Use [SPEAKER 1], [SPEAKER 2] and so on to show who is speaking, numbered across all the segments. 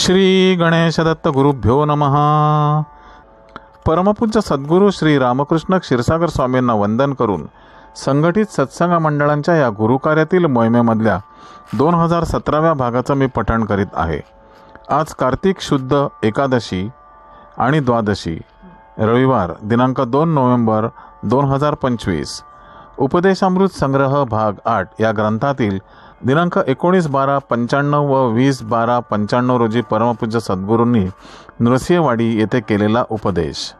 [SPEAKER 1] श्री गणेशदत्त गुरुभ्यो नमः. परमपूज्य सद्गुरू श्री रामकृष्ण क्षीरसागर स्वामींना वंदन करून संघटित सत्संग मंडळांच्या या गुरुकार्यातील मोहिमेमधल्या दोन हजार सतराव्या भागाचं मी पठण करीत आहे. आज कार्तिक शुद्ध एकादशी आणि द्वादशी रविवार दिनांक दोन नोव्हेंबर दोन हजार पंचवीस. उपदेशामृत संग्रह भाग आठ या ग्रंथातील दिनांक एकोणीस बारा पंच्याण्णव व वीस बारा पंच्याण्णव रोजी परमपूज्य सद्गुरूंनी नृसिंहवाडी येथे केलेला उपदेश.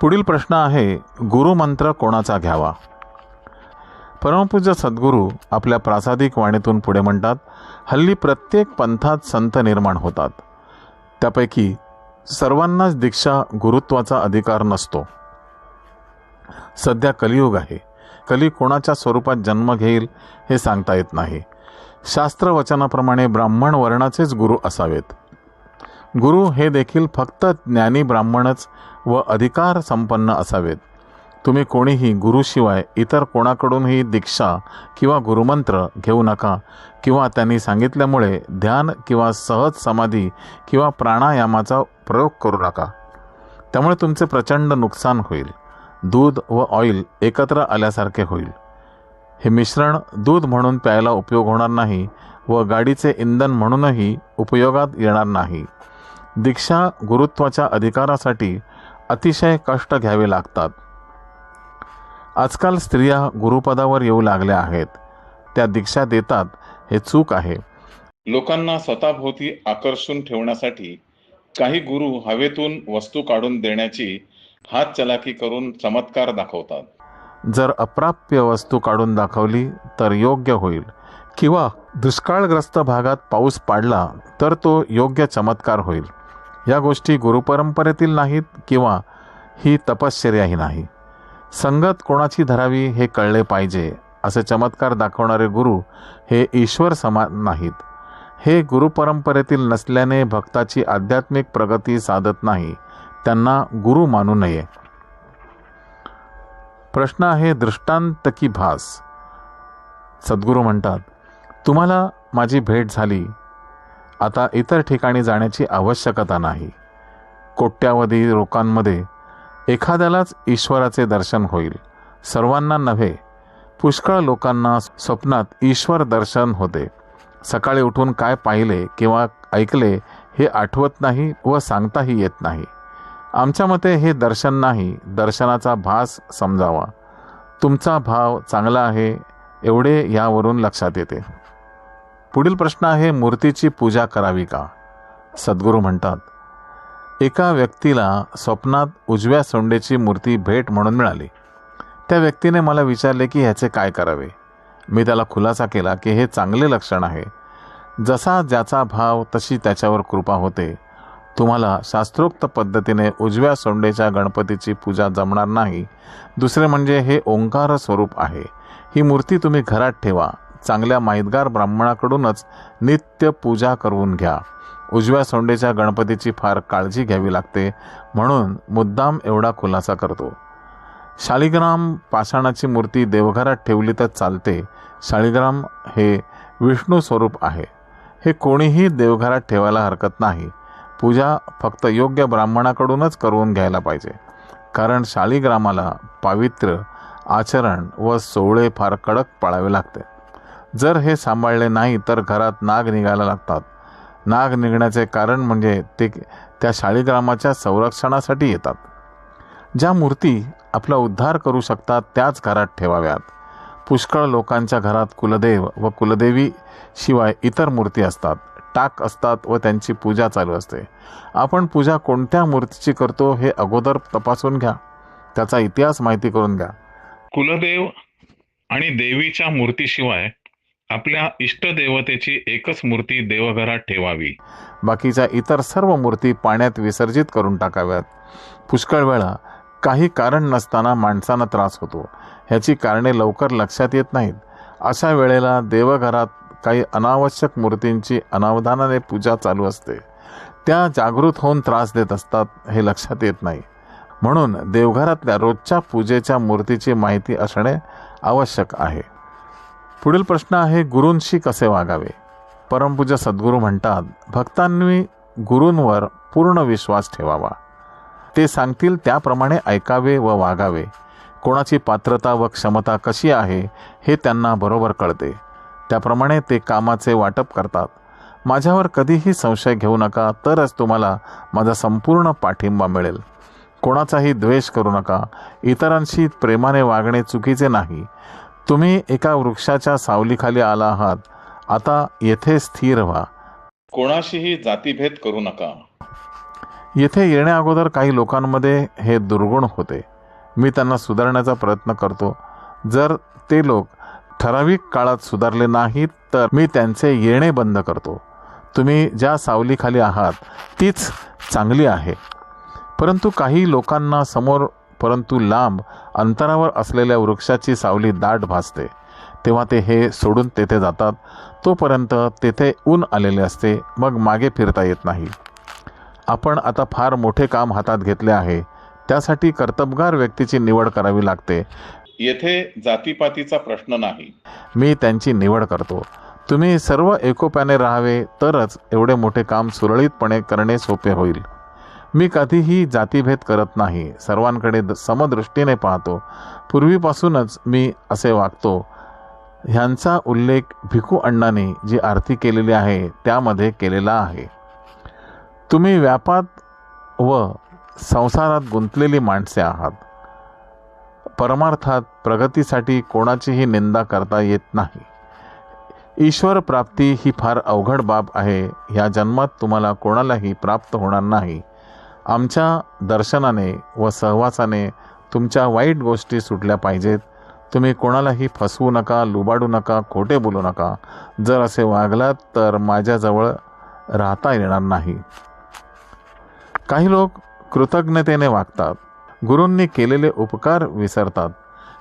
[SPEAKER 1] पुढील प्रश्न आहे गुरुमंत्र कोणाचा घ्यावा? परमपूज्य सद्गुरू आपल्या प्रासादिक वाणीतून पुढे म्हणतात हल्ली प्रत्येक पंथात संत निर्माण होतात. त्यापैकी सर्वांनाच दीक्षा गुरुत्वाचा अधिकार नसतो. सध्या कलियुग आहे. कली कोणाच्या स्वरूपात जन्म घेईल हे सांगता येत नाही. शास्त्रवचनाप्रमाणे ब्राह्मण वर्णाचेच गुरु असावेत. गुरु हे देखील फक्त ज्ञानी ब्राह्मणच व अधिकार संपन्न असावेत. तुम्ही कोणीही गुरुशिवाय इतर कोणाकडूनही दीक्षा किंवा गुरुमंत्र घेऊ नका किंवा त्यांनी सांगितल्यामुळे ध्यान किंवा सहज समाधी किंवा प्राणायामाचा प्रयोग करू नका. त्यामुळे तुमचे प्रचंड नुकसान होईल. दूध व ऑइल एकत्र आल्यासारखे होईल. हे मिश्रण दूध म्हणून प्यायला उपयोग होणार नाही व गाडीचे इंधन म्हणूनही उपयोगात येणार नाही. दीक्षा गुरुत्वाच्या अधिकारासाठी अतिशय कष्ट घ्यावे लागतात. आजकाल स्त्रिया गुरुपदावर येऊ लागल्या आहेत. त्या दीक्षा देतात हे चूक आहे.
[SPEAKER 2] लोकांना स्वतःभोवती आकर्षून ठेवण्यासाठी काही गुरु हवेतून वस्तू काढून देण्याची हात चलाकी करून चमत्कार दाखवतात.
[SPEAKER 1] जर अप्राप्य वस्तू काढून दाखवली तर योग्य होईल. किंवा दुष्काळग्रस्त भागात पाऊस पाडला तर तो योग्य चमत्कार होईल. या गोष्टी गुरुपरंपरेतील नाहीत किंवा ही तपश्चर्याही नाही. संगत कोणाची धरावी हे कळले पाहिजे असे चमत्कार दाखवणारे गुरु हे ईश्वर समान नाहीत. हे गुरुपरंपरेतील नसल्याने भक्ताची आध्यात्मिक प्रगती साधत नाही. त्यांना गुरु मानू नये. प्रश्न आहे दृष्टांत की भास. सद्गुरू म्हणतात तुम्हाला माझी भेट झाली. आता इतर ठिकाणी जाण्याची आवश्यकता नाही. कोट्यावधी लोकांमध्ये एखाद्यालाच ईश्वराचे दर्शन होईल. सर्वांना नव्हे पुष्कळ लोकांना स्वप्नात ईश्वर दर्शन होते. सकाळी उठून काय पाहिले किंवा ऐकले हे आठवत नाही व सांगताही येत नाही. आमच्या मते हे दर्शन नाही दर्शनाचा भास समजावा. तुमचा भाव चांगला आहे एवढे यावरून लक्षात येते. पुढील प्रश्न आहे मूर्तीची पूजा करावी का? सद्गुरू म्हणतात एका व्यक्तीला स्वप्नात उजव्या सोंडेची मूर्ती भेट म्हणून मिळाली. त्या व्यक्तीने मला विचारले की ह्याचे काय करावे? मी त्याला खुलासा केला की हे चांगले लक्षण आहे. जसा ज्याचा भाव तशी त्याच्यावर कृपा होते. तुम्हाला शास्त्रोक्त पद्धतीने उजव्या सोंडेच्या गणपतीची पूजा जमणार नाही. दुसरे म्हणजे हे ओंकार स्वरूप आहे. ही मूर्ती तुम्ही घरात ठेवा. चांगल्या माहितगार ब्राह्मणाकडूनच नित्य पूजा करून घ्या. उजव्या सोंडेच्या गणपतीची फार काळजी घ्यावी लागते म्हणून मुद्दाम एवढा खुलासा करतो. शालिग्राम पाषाणाची मूर्ती देवघरात ठेवली तर चालते. शालिग्राम हे विष्णू स्वरूप आहे. हे कोणीही देवघरात ठेवायला हरकत नाही. पूजा फक्त योग्य ब्राह्मणाकडूनच करून घ्यायला पाहिजे. कारण शालिग्रामाला पावित्र्य आचरण व सोहळे फार कडक पाळावे लागते. जर हे सांभाळले नाही तर घरात नाग निघायला लागतात. नाग निघण्याचे कारण म्हणजे ते त्या शाळीग्रामाच्या संरक्षणासाठी येतात. ज्या मूर्ती आपला उद्धार करू शकतात त्याच घरात ठेवाव्यात. पुष्कळ लोकांच्या घरात कुलदेव व कुलदेवी शिवाय इतर मूर्ती असतात. टाक असतात व त्यांची पूजा चालू असते. आपण पूजा कोणत्या मूर्तीची करतो हे अगोदर तपासून घ्या. त्याचा इतिहास माहिती करून घ्या.
[SPEAKER 2] कुलदेव आणि देवीच्या मूर्तीशिवाय आपल्या इष्टदेवतेची एकच मूर्ती देवघरात ठेवावी.
[SPEAKER 1] बाकीच्या इतर सर्व मूर्ती पाण्यात विसर्जित करून टाकाव्यात. पुष्कळ वेळा काही कारण नसताना माणसांना त्रास होतो. ह्याची कारणे लवकर लक्षात येत नाहीत. अशा वेळेला देवघरात काही अनावश्यक मूर्तींची अनावधानाने पूजा चालू असते. त्या जागृत होऊन त्रास देत असतात हे लक्षात येत नाही. म्हणून देवघरातल्या रोजच्या पूजेच्या मूर्तीची माहिती असणे आवश्यक आहे. पुढील प्रश्न आहे गुरूंशी कसे वागावे? परमपूज्य सद्गुरू म्हणतात भक्तांनी गुरूंवर पूर्ण विश्वास ठेवावा. ते सांगतील त्याप्रमाणे ऐकावे व वागावे. कोणाची पात्रता व क्षमता कशी आहे हे त्यांना बरोबर कळते. त्याप्रमाणे ते कामाचे वाटप करतात. माझ्यावर कधीही संशय घेऊ नका तरच तुम्हाला माझा संपूर्ण पाठिंबा मिळेल. कोणाचाही द्वेष करू नका. इतरांशी प्रेमाने वागणे चुकीचे नाही. तुम्ही एका वृक्षाच्या सावलीखाली आला आहात. आता येथे स्थिर व्हा.
[SPEAKER 2] कोणाशीही जातीभेद करू नका.
[SPEAKER 1] येथे येण्या अगोदर काही लोकांमध्ये हे दुर्गुण होते. मी त्यांना सुधारण्याचा प्रयत्न करतो. जर ते लोक ठराविक काळात सुधारले नाहीत तर मी त्यांचे येणे बंद करतो. तुम्ही ज्या सावलीखाली आहात तीच चांगली आहे. परंतु काही लोकांना समोर परंतु लांब अंतरावर असलेल्या वृक्षाची सावली दाट भासते. तेव्हा ते हे सोडून तेथे जातात. तोपर्यंत तेथे ऊन आलेले असते मग मागे फिरता येत नाही. आपण आता फार मोठे काम हातात घेतले आहे. त्यासाठी कर्तबगार व्यक्तीची निवड करावी लागते.
[SPEAKER 2] येथे जातीपातीचा प्रश्न नाही.
[SPEAKER 1] मी त्यांची निवड करतो. तुम्ही सर्व एकोप्याने राहावे तरच एवढे मोठे काम सुरळीतपणे करणे सोपे होईल. मी कधीही जातीभेद करत नाही सर्वांकडे द- समदृष्टीने पाहतो. पूर्वीपासूनच मी असे वागतो. ह्यांचा उल्लेख भिकू अण्णांनी जी आरती केलेली आहे त्यामध्ये केलेला आहे. तुम्ही व्यापात व संसारात गुंतलेली माणसे आहात. परमार्थात प्रगतीसाठी कोणाचीही निंदा करता येत नाही. ईश्वर प्राप्ती ही फार अवघड बाब आहे. ह्या जन्मात तुम्हाला कोणालाही प्राप्त होणार नाही. आमच्या दर्शनाने व सहवासाने तुमच्या वाईट गोष्टी सुटल्या पाहिजेत. तुम्ही कोणालाही फसवू नका लुबाडू नका खोटे बोलू नका. जर असे वागलात तर माझ्याजवळ राहता येणार नाही. काही लोक कृतज्ञतेने वागतात. गुरूंनी केलेले उपकार विसरतात.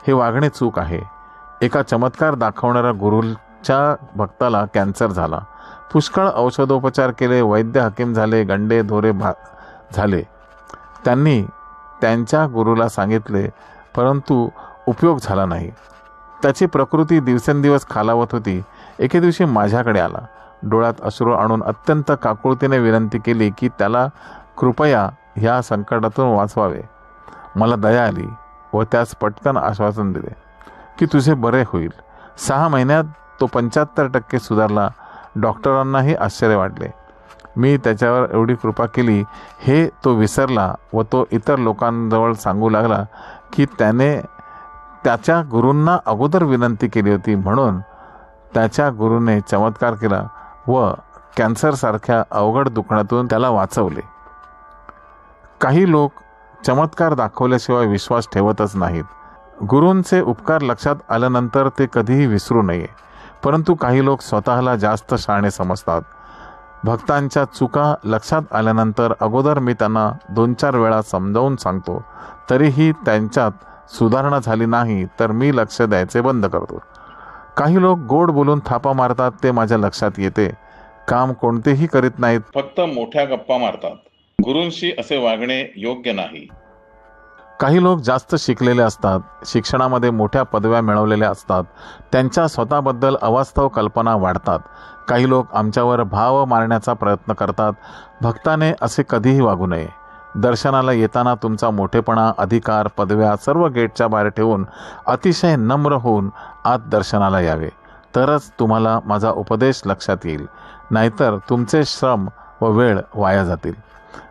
[SPEAKER 1] हे वागणे चूक आहे. एका चमत्कार दाखवणाऱ्या गुरूच्या भक्ताला कॅन्सर झाला. पुष्कळ औषधोपचार केले वैद्य हकीम झाले गंडे धोरे भा झाले. त्यांनी त्यांच्या गुरुला सांगितले परंतु उपयोग झाला नाही. त्याची प्रकृती दिवसेंदिवस खालावत होती. एके दिवशी माझ्याकडे आला. डोळ्यात अश्रू आणून अत्यंत काकुळतीने विनंती केली की त्याला कृपया ह्या संकटातून वाचवावे. मला दया आली व त्यास पटकन आश्वासन दिले की तुझे बरे होईल. सहा महिन्यात तो पंच्याहत्तर टक्के सुधारला. डॉक्टरांनाही आश्चर्य वाटले. मी त्याच्यावर एवढी कृपा केली हे तो विसरला व तो इतर लोकांजवळ सांगू लागला की त्याने त्याच्या गुरूंना अगोदर विनंती केली होती म्हणून त्याच्या गुरूने चमत्कार केला व कॅन्सरसारख्या अवघड दुखण्यातून त्याला वाचवले. काही लोक चमत्कार दाखवल्याशिवाय विश्वास ठेवतच नाहीत. गुरूंचे उपकार लक्षात आल्यानंतर ते कधीही विसरू नये. परंतु काही लोक स्वतःला जास्त शहाणे समजतात. भक्तांच्या चुका लक्षात आल्यानंतर अगोदर मी त्यांना दोन चार वेळा समजावून सांगतो. तरीही त्यांच्यात सुधारणा झाली नाही तर मी लक्ष द्यायचे बंद करतो. काही लोक गोड बोलून थापा मारतात ते माझ्या लक्षात येते. काम कोणतेही करीत नाहीत.
[SPEAKER 2] फक्त मोठ्या गप्पा मारतात. गुरूंशी असे वागणे योग्य नाही.
[SPEAKER 1] काही लोक जास्त शिकलेले असतात शिक्षणामध्ये मोठ्या पदव्या मिळवलेल्या असतात त्यांच्या स्वतःबद्दल अवास्तव कल्पना वाढतात. काही लोक आमच्यावर भाव मारण्याचा प्रयत्न करतात. भक्ताने असे कधीही वागू नये. दर्शनाला येताना तुमचा मोठेपणा अधिकार पदव्या सर्व गेटच्या बाहेर ठेवून अतिशय नम्र होऊन आत दर्शनाला यावे. तरच तुम्हाला माझा उपदेश लक्षात येईल. नाहीतर तुमचे श्रम व वेळ वाया जातील.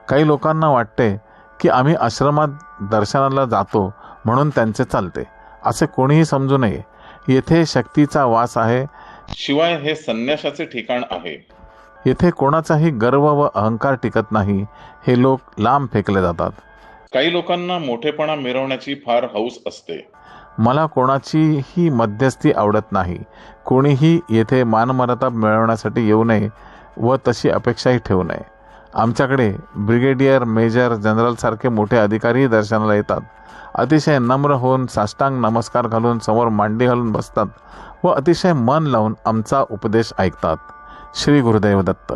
[SPEAKER 1] काही लोकांना वाटते की आम्ही आश्रमात दर्शनाला जातो म्हणून त्यांचे चालते. असे कोणीही समजू नये. येथे शक्तीचा वास आहे.
[SPEAKER 2] शिवाय हे संन्यासाचे ठिकाण आहे.
[SPEAKER 1] येथे कोणाचाही गर्व व अहंकार टिकत नाही. हे लोक लांब फेकले जातात.
[SPEAKER 2] काही लोकांना मोठेपणा मिरवण्याची फार हौस असते.
[SPEAKER 1] मला कोणाचीही मध्यस्थी आवडत नाही. कोणीही येथे मानमर्यादा मिळवण्यासाठी येऊ नये व तशी अपेक्षाही ठेवू नये. आमच्याकडे ब्रिगेडियर मेजर जनरलसारखे मोठे अधिकारीही दर्शनाला येतात. अतिशय नम्र होऊन साष्टांग नमस्कार घालून समोर मांडी घालून बसतात व अतिशय मन लावून आमचा उपदेश ऐकतात. श्री गुरुदेव दत्त.